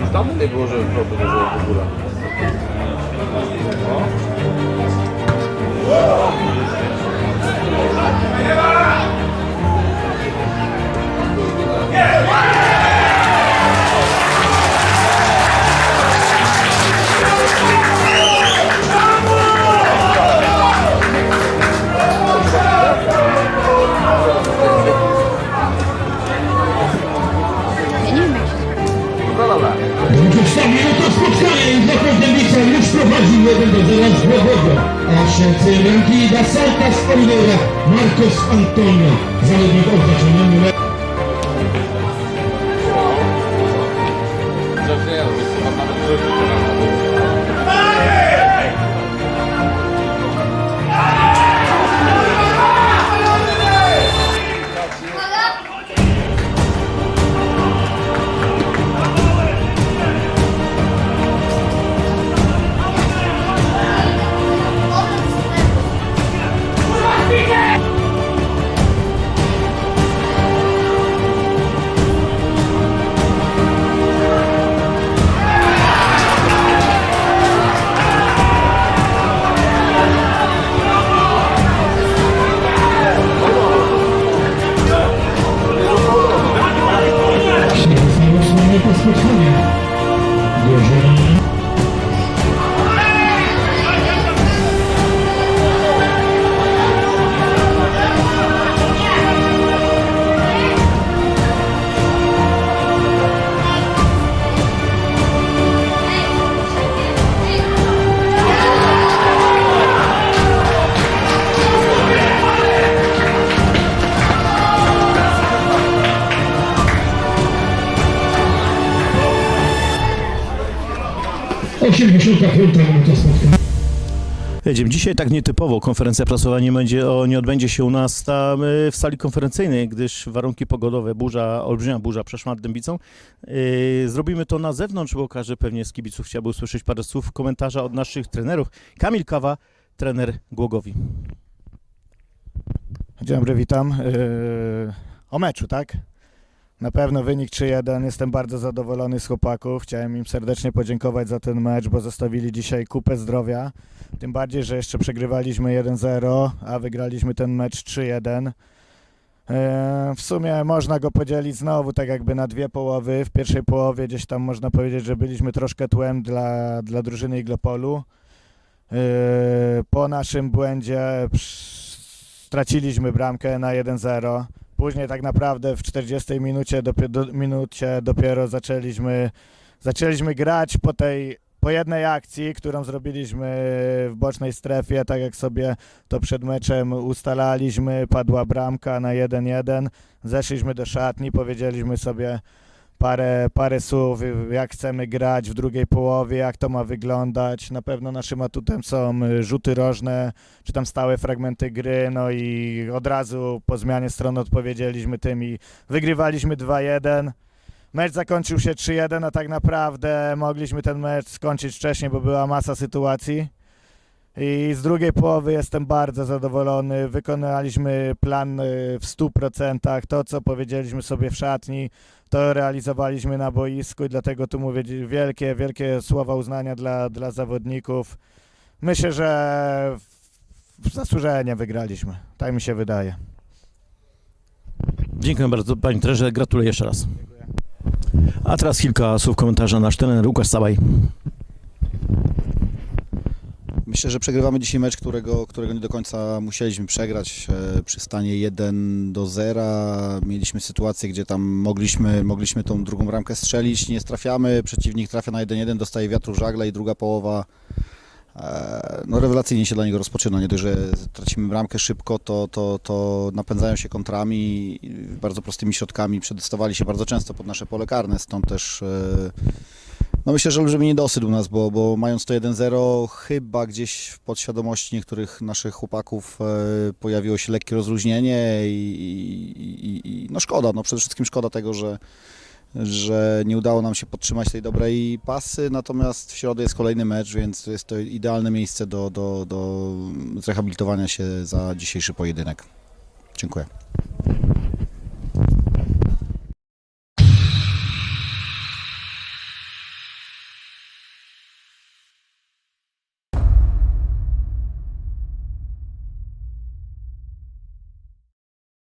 Już dawno nie było, żeby propy nie było w ogóle. 20 minut spotkania i Zakozdębica już prowadzi 1 do 0 z Głowego. A szercy ręki da salta z Polidora Marcos Antonio. Zawodnik oznaczony 85. minuta spotkania. Dzisiaj tak nietypowo konferencja prasowa nie, będzie, o, nie odbędzie się u nas tam y, w sali konferencyjnej, gdyż warunki pogodowe, burza, olbrzymia burza przeszła nad Dębicą. Y, zrobimy to na zewnątrz, bo każdy pewnie z kibiców chciałby usłyszeć parę słów komentarza od naszych trenerów. Kamil Kawa, trener Głogowi. Dzień dobry, witam. Y, o meczu, tak? Na pewno wynik 3-1. Jestem bardzo zadowolony z chłopaków. Chciałem im serdecznie podziękować za ten mecz, bo zostawili dzisiaj kupę zdrowia. Tym bardziej, że jeszcze przegrywaliśmy 1-0, a wygraliśmy ten mecz 3-1. Yy, W sumie można go podzielić znowu tak jakby na dwie połowy. W pierwszej połowie gdzieś tam można powiedzieć, że byliśmy troszkę tłem dla, dla drużyny Iglopolu. Yy, Po naszym błędzie straciliśmy bramkę na 1-0. Później tak naprawdę w 40 minucie, dopie, do, minucie dopiero zaczęliśmy, zaczęliśmy grać po tej po jednej akcji, którą zrobiliśmy w bocznej strefie, tak jak sobie to przed meczem ustalaliśmy, padła bramka na 1-1. Zeszliśmy do szatni, powiedzieliśmy sobie parę, parę słów, jak chcemy grać w drugiej połowie, jak to ma wyglądać. Na pewno naszym atutem są y, rzuty rożne, czy tam stałe fragmenty gry, no i od razu po zmianie strony odpowiedzieliśmy tym i wygrywaliśmy 2-1. Mecz zakończył się 3-1, a tak naprawdę mogliśmy ten mecz skończyć wcześniej, bo była masa sytuacji. I z drugiej połowy jestem bardzo zadowolony. Wykonaliśmy plan y, w 100%. To, co powiedzieliśmy sobie w szatni, to realizowaliśmy na boisku i dlatego tu mówię wielkie, wielkie słowa uznania dla, dla zawodników. Myślę, że zasłużenie wygraliśmy. Tak mi się wydaje. Dziękuję bardzo Panie trenerze, gratuluję jeszcze raz. A teraz kilka słów komentarza nasz trener Łukasz Sabaj. Myślę, że przegrywamy dzisiaj mecz, którego, którego nie do końca musieliśmy przegrać. E, Przy stanie 1 do 0 mieliśmy sytuację, gdzie tam mogliśmy, mogliśmy tą drugą bramkę strzelić, nie trafiamy, przeciwnik trafia na 1-1, dostaje wiatru żagle i druga połowa e, no rewelacyjnie się dla niego rozpoczyna. Nie dość, że tracimy bramkę szybko, to, to, to napędzają się kontrami bardzo prostymi środkami. Przedostawali się bardzo często pod nasze pole karne, stąd też e, no myślę, że olbrzymi niedosyt u nas, bo, bo mając to 1-0, chyba gdzieś w podświadomości niektórych naszych chłopaków e, pojawiło się lekkie rozluźnienie i, i, i, no szkoda, no przede wszystkim szkoda tego, że, że nie udało nam się podtrzymać tej dobrej pasy, natomiast w środę jest kolejny mecz, więc jest to idealne miejsce do, do, do zrehabilitowania się za dzisiejszy pojedynek. Dziękuję.